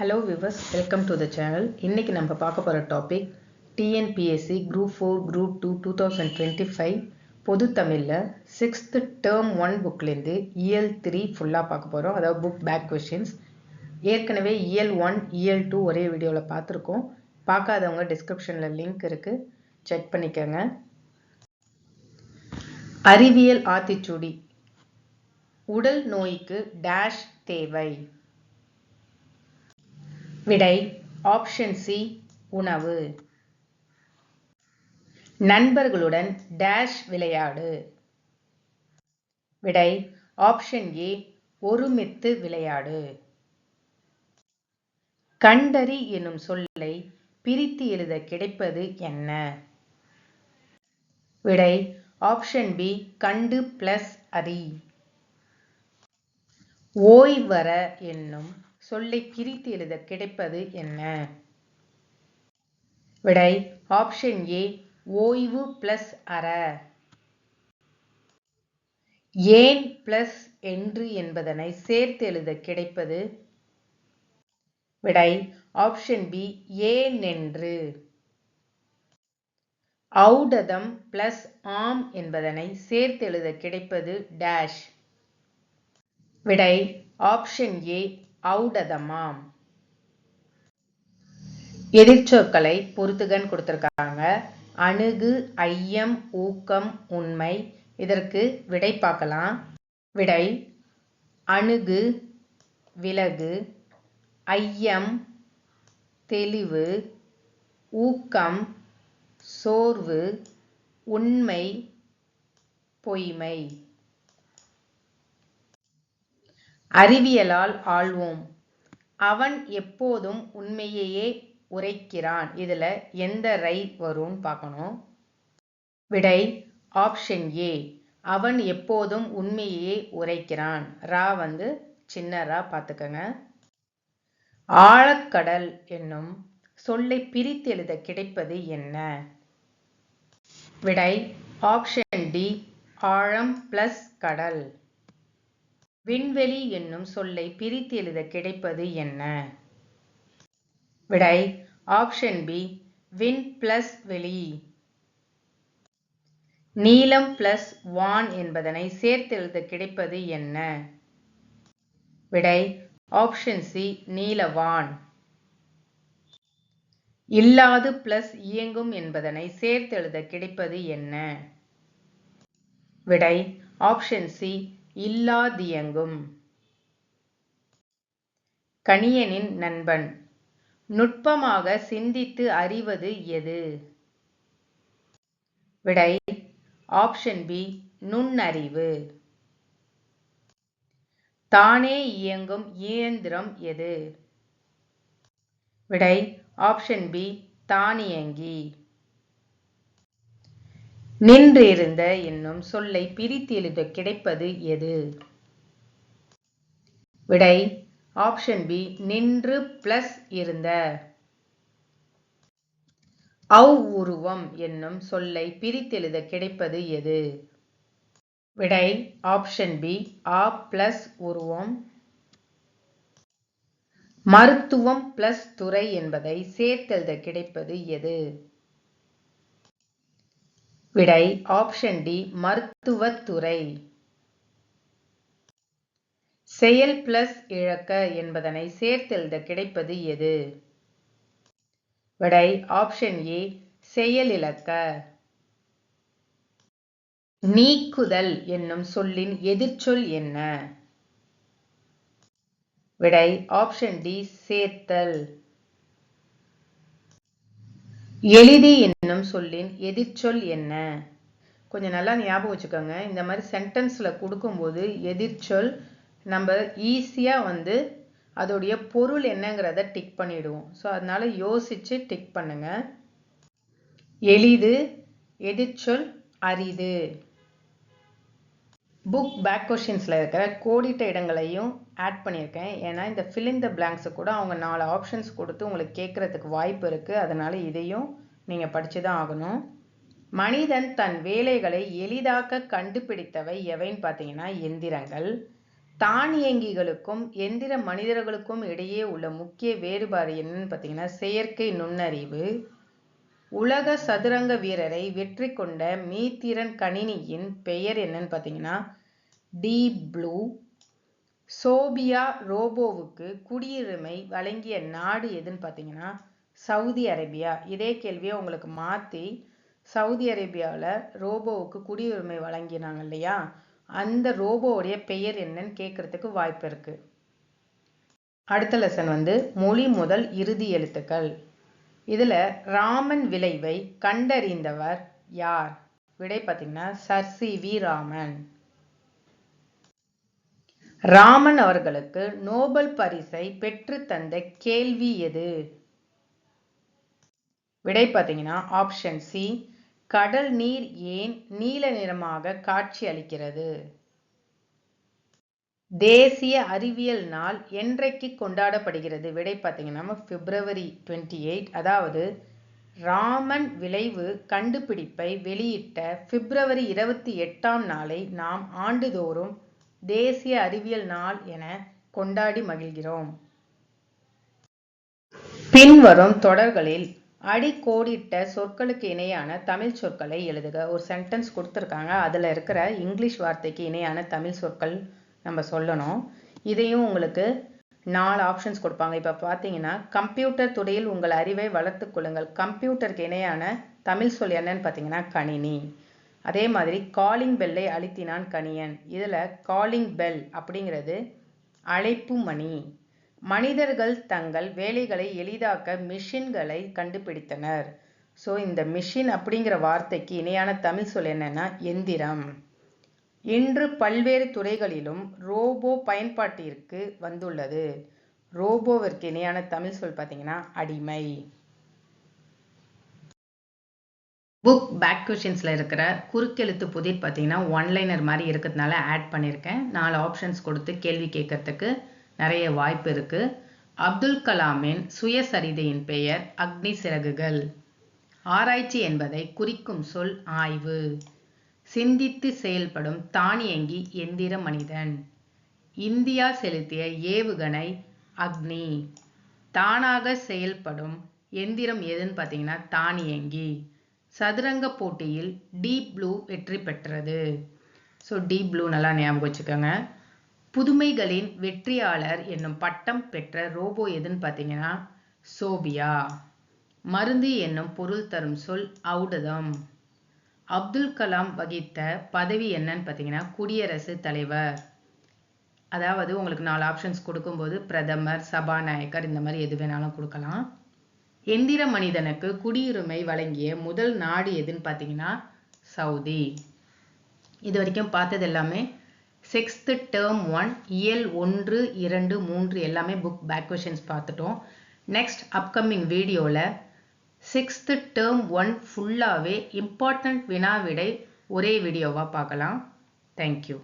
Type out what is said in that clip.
Hello viewers welcome to the channel இன்றைக்கி நம்ம பார்க்க போகிற topic TNPSC group four group two two thousand twenty five பொது தமிழில் சிக்ஸ்த்து டேர்ம் ஒன் புக்லேருந்து இஎல் த்ரீ ஃபுல்லாக பார்க்க போகிறோம் அதாவது புக் பேக் கொஷின்ஸ் ஏற்கனவே இஎல் ஒன் இஎல் டூ ஒரே வீடியோவில் பார்த்துருக்கோம். பார்க்காதவங்க டிஸ்கிரிப்ஷனில் லிங்க் இருக்குது செக் பண்ணிக்கோங்க. அறிவியல் ஆத்திச்சூடி. உடல் நோய்க்கு டேஷ் தேவை. விடை ஆப்ஷன் சி உணவு. நண்பர்களுடன் டேஷ் விளையாடு. விடை ஆப்ஷன் ஏ ஒருமித்து விளையாடு. கண்டறி எனும் சொல்லை பிரித்து எழுத கிடைப்பது என்ன? விடை ஆப்ஷன் பி கண்டு பிளஸ் அரி. ஓய்வர என்னும் சொல்லை பிரித்து எழுத கிடைப்பது என்ன? விடை ஆப்ஷன் ஏ ஓய்வு பிளஸ் அற. ஏன் பிளஸ் என்று என்பதனை சேர்த்து எழுத கிடைப்பது? விடை ஆப்ஷன் பி ஏன் என்று. ஔடதம் பிளஸ் ஆம் என்பதனை சேர்த்து எழுத கிடைப்பது டேஷ் விடை ஆப்ஷன் ஏ ஔடதமாம். எதிர்ச்சொற்களை பொறுத்துகன் கொடுத்துருக்காங்க. அணுகு ஐயம் ஊக்கம் உண்மை. இதற்கு விடை பார்க்கலாம். விடை அணுகு விலகு. ஐயம் தெளிவு. ஊக்கம் சோர்வு. உண்மை பொய்மை. அறிவியலால் ஆள்வோம். அவன் எப்போதும் உண்மையையே உரைக்கிறான். இதில் எந்த ரை வரும்னு பார்க்கணும். விடை ஆப்ஷன் ஏ அவன் எப்போதும் உண்மையையே உரைக்கிறான். ரா வந்து சின்ன ரா பார்த்துக்கங்க. ஆழக்கடல் என்னும் சொல்லை பிரித்து எழுத கிடைப்பது என்ன? விடை ஆப்ஷன் டி ஆழம் பிளஸ் கடல். விண்வெளி என்னும் சொல்லை பிரித்து எழுத கிடைப்பது என்ன? விடை ஆப்ஷன் பி விண் பிளஸ் வெளி. நீலம் பிளஸ் வான் என்பதனை சேர்த்து எழுத கிடைப்பது என்ன? விடை ஆப்ஷன் சி நீலவான் இல்லாது பிளஸ் இயங்கும் என்பதனை சேர்த்து எழுத கிடைப்பது என்ன? விடை ஆப்ஷன் சி இல்லாதியங்கும். கணியனின் நண்பன். நுட்பமாக சிந்தித்து அறிவது எது? விடை ஆப்ஷன் பி நுண்ணறிவு. தானே இயங்கும் இயந்திரம் எது? விடை ஆப்ஷன் பி தானியங்கி. நின்றிருந்த என்னும் சொல்லை பிரித்து எழுத கிடைப்பது எது? விடை ஆப்ஷன் பி நின்று பிளஸ் இருந்த. அவ் உருவம் என்னும் சொல்லை பிரித்தெழுத கிடைப்பது எது? விடை ஆப்ஷன் பி ஆ பிளஸ் உருவம். மருத்துவம் பிளஸ் துறை என்பதை சேர்த்தெழுத கிடைப்பது எது? விடை ஆப்ஷன் டி மருத்துவத்துறை செயல் பிளஸ் இழக்க என்பதனை சேர்த்தெழுத கிடைப்பது எது? விடை ஆப்ஷன் ஏ செயலிழக்க நீக்குதல் என்னும் சொல்லின் எதிர்ச்சொல் என்ன? விடை ஆப்ஷன் டி சேர்த்தல். எளிதி என்னும் சொல்லின் எதிர்ச்சொல் என்ன? கொஞ்சம் நல்லா ஞாபகம் வச்சுக்கோங்க. இந்த மாதிரி சென்டென்ஸில் கொடுக்கும்போது எதிர்ச்சொல் நம்ம ஈஸியாக வந்து அதோடைய பொருள் என்னங்கிறத டிக் பண்ணிவிடுவோம் ஸோ அதனால் யோசித்து டிக் பண்ணுங்கள் எளிது எதிர்ச்சொல் அரிது. புக் பேக் கொஷின்ஸில் இருக்கிற கோடிட்ட இடங்களையும் ஆட் பண்ணியிருக்கேன். ஏன்னா இந்த ஃபில்லிங் த பிளாங்க்ஸை கூட அவங்க நாலு ஆப்ஷன்ஸ் கொடுத்து உங்களுக்கு கேட்குறதுக்கு வாய்ப்பு இருக்குது அதனால் இதையும் நீங்கள் படித்து தான் ஆகணும். மனிதன் தன் வேலைகளை எளிதாக்க கண்டுபிடித்தவை எவைன்னு பார்த்தீங்கன்னா எந்திரங்கள். தானியங்கிகளுக்கும் எந்திர மனிதர்களுக்கும் இடையே உள்ள முக்கிய வேறுபாடு என்னன்னு பார்த்தீங்கன்னா செயற்கை நுண்ணறிவு. உலக சதுரங்க வீரரை வெற்றி கொண்ட மீத்திரன் கணினியின் பெயர் என்னன்னு பார்த்தீங்கன்னா டி ப்ளூ. சோபியா ரோபோவுக்கு குடியுரிமை வழங்கிய நாடு எதுன்னு பார்த்தீங்கன்னா சவுதி அரேபியா. இதே கேள்வியை உங்களுக்கு மாற்றி சவுதி அரேபியாவில் ரோபோவுக்கு குடியுரிமை வழங்கினாங்க இல்லையா? அந்த ரோபோவுடைய பெயர் என்னன்னு கேட்குறதுக்கு வாய்ப்பு இருக்குது அடுத்த லெசன் வந்து மொழி முதல் இறுதி எழுத்துக்கள். இதுல ராமன் விளைவை கண்டறிந்தவர் யார்? விடை பார்த்தீங்கன்னா sir C V Raman. Raman அவர்களுக்கு நோபல் பரிசை பெற்று தந்த கேள்வி எது? விடை பார்த்தீங்கன்னா ஆப்ஷன் சி கடல் நீர் ஏன் நீல நிறமாக காட்சி அளிக்கிறது? தேசிய அறிவியல் நாள் என்றைக்கு கொண்டாடப்படுகிறது? விடை பார்த்தீங்கன்னா பிப்ரவரி டுவெண்ட்டி எயிட் அதாவது ராமன் விளைவு கண்டுபிடிப்பை வெளியிட்ட பிப்ரவரி இருபத்தி எட்டாம் நாளை நாம் ஆண்டுதோறும் தேசிய அறிவியல் நாள் என கொண்டாடி மகிழ்கிறோம். பின்வரும் தொடர்களில் அடிக்கோடிட்ட சொற்களுக்கு இணையான தமிழ் சொற்களை எழுதுக. ஒரு சென்டென்ஸ் கொடுத்துருக்காங்க. அதில் இருக்கிற இங்கிலீஷ் வார்த்தைக்கு இணையான தமிழ் சொற்கள் நம்ம சொல்லணும். இதையும் உங்களுக்கு நாலு ஆப்ஷன்ஸ் கொடுப்பாங்க. இப்போ பார்த்தீங்கன்னா கம்ப்யூட்டர் துறையில் உங்கள் அறிவை வளர்த்து கொள்ளுங்கள். கம்ப்யூட்டருக்கு இணையான தமிழ் சொல் என்னன்னு பார்த்தீங்கன்னா கணினி. அதே மாதிரி காலிங் பெல்லை அழுத்தினான் கணியன். இதில் காலிங் பெல் அப்படிங்கிறது அழைப்பு மணி. மனிதர்கள் தங்கள் வேலைகளை எளிதாக்க மிஷின்களை கண்டுபிடித்தனர். ஸோ இந்த மிஷின் அப்படிங்கிற வார்த்தைக்கு இணையான தமிழ் சொல் என்னன்னா எந்திரம். இன்று பல்வேறு துறைகளிலும் ரோபோ பயன்பாட்டிற்கு வந்துள்ளது. ரோபோவிற்கு இணையான தமிழ் சொல் பார்த்தீங்கன்னா அடிமை. புக் பேக் கொஷின்ஸில் இருக்கிற குறுக்கெழுத்து புதிர் பார்த்தீங்கன்னா ஒன்லைனர் மாதிரி இருக்கிறதுனால ஆட் பண்ணியிருக்கேன். நாலு ஆப்ஷன்ஸ் கொடுத்து கேள்வி கேட்கறதுக்கு நிறைய வாய்ப்பு இருக்குது அப்துல் கலாமின் சுயசரிதையின் பெயர் அக்னி சிறகுகள். ஆராய்ச்சி என்பதை குறிக்கும் சொல் ஆய்வு. சிந்தித்து செயல்படும் தானியங்கி எந்திர மனிதன். இந்தியா செலுத்திய ஏவுகணை அக்னி. தானாக செயல்படும் எந்திரம் எதுன்னு பார்த்தீங்கன்னா தானியங்கி. சதுரங்க போட்டியில் டீப் ப்ளூ வெற்றி பெற்றது. ஸோ டீப் ப்ளூ நல்லா ஞாபகம் வச்சுக்கோங்க. புதுமைகளின் வெற்றியாளர் என்னும் பட்டம் பெற்ற ரோபோ எதுன்னு பார்த்தீங்கன்னா சோபியா. மருந்து என்னும் பொருள் தரும் சொல் ஔடதம். அப்துல் கலாம் வகித்த பதவி என்னன்னு பார்த்தீங்கன்னா குடியரசு தலைவர். அதாவது உங்களுக்கு நாலு ஆப்ஷன்ஸ் கொடுக்கும்போது பிரதமர் சபாநாயகர் இந்த மாதிரி எது வேணாலும் கொடுக்கலாம். எந்திர மனிதனுக்கு குடியுரிமை வழங்கிய முதல் நாடு எதுன்னு பார்த்தீங்கன்னா சவுதி. இது வரைக்கும் பார்த்தது எல்லாமே சிக்ஸ்த்து டேர்ம் ஒன் இயல் ஒன்று இரண்டு மூன்று எல்லாமே புக் பேக் கொஷின்ஸ் பார்த்துட்டோம். நெக்ஸ்ட் அப்கமிங் வீடியோவில் சிக்ஸ்த்து டேர்ம் ஒன் ஃபுல்லாகவே இம்பார்ட்டண்ட் வினா விடை ஒரே வீடியோவாக பார்க்கலாம். தேங்க்யூ